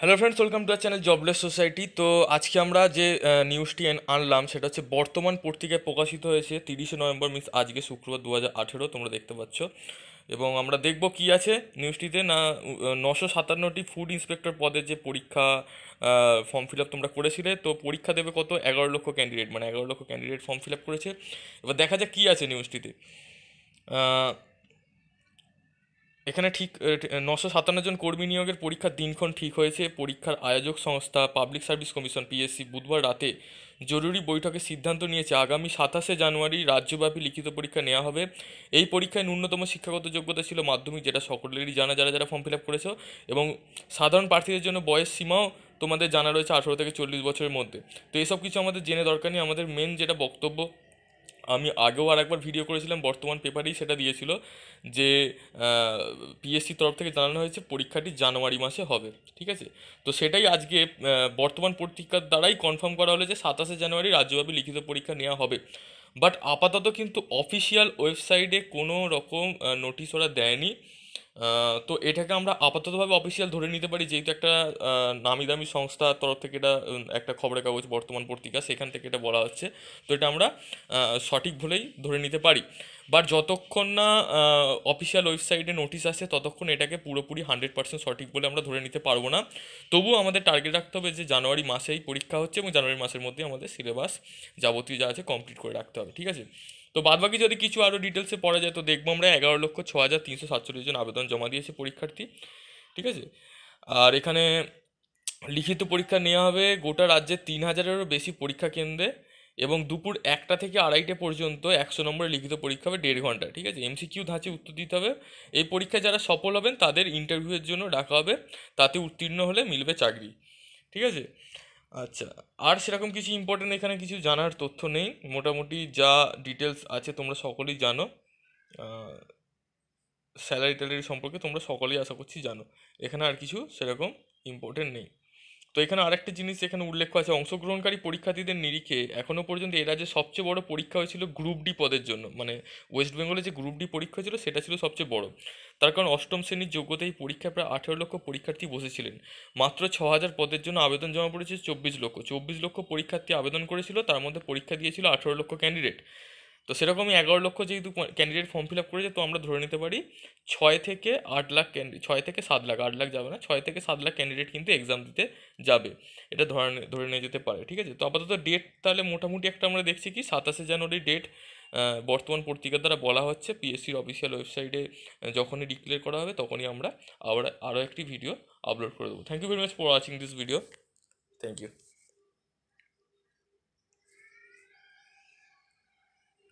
Hello friends welcome to our channel Jobless Society তো আজকে আমরা যে নিউজটি আনলাম, সেটা হচ্ছে বর্তমান পত্রিকায় প্রকাশিত হয়েছে তিরিশে নভেম্বর, মিস আজকে শুক্রবার দু হাজার আঠেরো, তোমরা দেখতে পাচ্ছ। এবং আমরা দেখব কি আছে নিউজটিতে না নশো সাতান্নটি ফুড ইন্সপেক্টর পদের যে পরীক্ষা ফর্ম ফিল আপ তোমরা করেছিলে, তো পরীক্ষা দেবে কত? এগারো লক্ষ ক্যান্ডিডেট মানে এগারো লক্ষ ক্যান্ডিডেট ফর্ম ফিল আপ করেছে। এবার দেখা যাক কী আছে নিউজটিতে এখানে ঠিক নশো সাতান্ন জন কর্মী নিয়োগের পরীক্ষার দিনক্ষণ ঠিক হয়েছে। পরীক্ষার আয়োজক সংস্থা পাবলিক সার্ভিস কমিশন পিএসসি বুধবার রাতে জরুরি বৈঠকে সিদ্ধান্ত নিয়েছে আগামী সাতাশে জানুয়ারি রাজ্যব্যাপী লিখিত পরীক্ষা নেওয়া হবে। এই পরীক্ষায় ন্যূনতম শিক্ষাগত যোগ্যতা ছিল মাধ্যমিক, যেটা সকলেরই জানা, যারা যারা ফর্ম ফিল আপ করেছ। এবং সাধারণ প্রার্থীদের জন্য বয়স সীমাও তোমাদের জানা রয়েছে আঠেরো থেকে চল্লিশ বছরের মধ্যে। তো এসব কিছু আমাদের জেনে দরকার নেই। আমাদের মেন যেটা বক্তব্য আমি আগেও আর একবার ভিডিও করেছিলাম, বর্তমান পেপারেই সেটা দিয়েছিল যে পিএসসি তরফ থেকে জানানো হয়েছে পরীক্ষাটি জানুয়ারি মাসে হবে, ঠিক আছে? তো সেটাই আজকে বর্তমান পত্রিকার দ্বারাই কনফার্ম করা হলো যে সাতাশে জানুয়ারি রাজ্যব্যাপী লিখিত পরীক্ষা নেওয়া হবে। বাট আপাতত কিন্তু অফিসিয়াল ওয়েবসাইটে কোনো রকম নোটিশ ওরা দেয়নি। তো এটাকে আমরা আপাততভাবে অফিসিয়াল ধরে নিতে পারি, যেহেতু একটা নামি দামি সংস্থার তরফ থেকে এটা একটা খবরের কাগজ, বর্তমান পত্রিকা, সেখান থেকে এটা বলা হচ্ছে। তো এটা আমরা সঠিক বলেই ধরে নিতে পারি। বাট যতক্ষণ না অফিসিয়াল ওয়েবসাইটে নোটিশ আসে, ততক্ষণ এটাকে পুরোপুরি হান্ড্রেড পার্সেন্ট সঠিক বলে আমরা ধরে নিতে পারব না। তবুও আমাদের টার্গেট রাখতে হবে যে জানুয়ারি মাসেই পরীক্ষা হচ্ছে এবং জানুয়ারি মাসের মধ্যে আমাদের সিলেবাস যাবতীয় যা আছে কমপ্লিট করে রাখতে হবে, ঠিক আছে? তো বাদবাকি যদি কিছু আরও ডিটেলসে পড়া যায়, তো দেখব আমরা এগারো লক্ষ ছ হাজার তিনশো সাতচল্লিশ জন আবেদন জমা দিয়েছে পরীক্ষার্থী, ঠিক আছে? আর এখানে লিখিত পরীক্ষা নেওয়া হবে গোটা রাজ্যের তিন হাজারেরও বেশি পরীক্ষা কেন্দ্রে এবং দুপুর একটা থেকে আড়াইটে পর্যন্ত একশো নম্বরের লিখিত পরীক্ষা হবে দেড় ঘণ্টা, ঠিক আছে? এমসিকিউ ধাঁচে উত্তর দিতে হবে। এই পরীক্ষায় যারা সফল হবেন, তাদের ইন্টারভিউয়ের জন্য ডাকা হবে। তাতে উত্তীর্ণ হলে মিলবে চাকরি, ঠিক আছে? আচ্ছা আর সেরকম কিছু ইম্পর্টেন্ট এখানে কিছু জানার তথ্য নেই। মোটামুটি যা ডিটেলস আছে তোমরা সকলেই জানো। স্যালারি ট্যালারি সম্পর্কে তোমরা সকলেই আশা করছি জানো। এখানে আর কিছু সেরকম ইম্পর্টেন্ট নেই। তো এখানে আরেকটা জিনিস এখানে উল্লেখ আছে, অংশগ্রহণকারী পরীক্ষার্থীদের নিরিখে এখনও পর্যন্ত এ রাজ্যে সবচেয়ে বড় পরীক্ষা হয়েছিল গ্রুপ ডি পদের জন্য। মানে ওয়েস্ট বেঙ্গলে যে গ্রুপ ডি পরীক্ষা ছিল, সেটা ছিল সবচেয়ে বড়। তার কারণ অষ্টম শ্রেণির যোগ্যতা এই পরীক্ষায় প্রায় আঠেরো লক্ষ পরীক্ষার্থী বসেছিলেন। মাত্র ছ হাজার পদের জন্য আবেদন জমা পড়েছে চব্বিশ লক্ষ। চব্বিশ লক্ষ পরীক্ষার্থী আবেদন করেছিল, তার মধ্যে পরীক্ষা দিয়েছিল আঠেরো লক্ষ ক্যান্ডিডেট তো সেরকমই এগারো লক্ষ যেহেতু ক্যান্ডিডেট ফর্ম ফিল আপ করেছে, তো আমরা ধরে নিতে পারি ছয় থেকে আট লাখ ক্যান্ডিডেট ছয় থেকে সাত লাখ, আট লাখ যাবে না, ছয় থেকে সাত লাখ ক্যান্ডিডেট কিন্তু এক্সাম দিতে যাবে। এটা ধরে ধরে নিয়ে যেতে পারে, ঠিক আছে? তো আপাতত ডেট তাহলে মোটামুটি একটা আমরা দেখছি কি, সাতাশে জানুয়ারি ডেট বর্তমান পত্রিকার দ্বারা বলা হচ্ছে পিএসসির অফিসিয়াল ওয়েবসাইটে যখনই ডিক্লেয়ার করা হবে তখনই আমরা আবার আরও একটি ভিডিও আপলোড করে দেবো। Thank you very much for watching this video thank you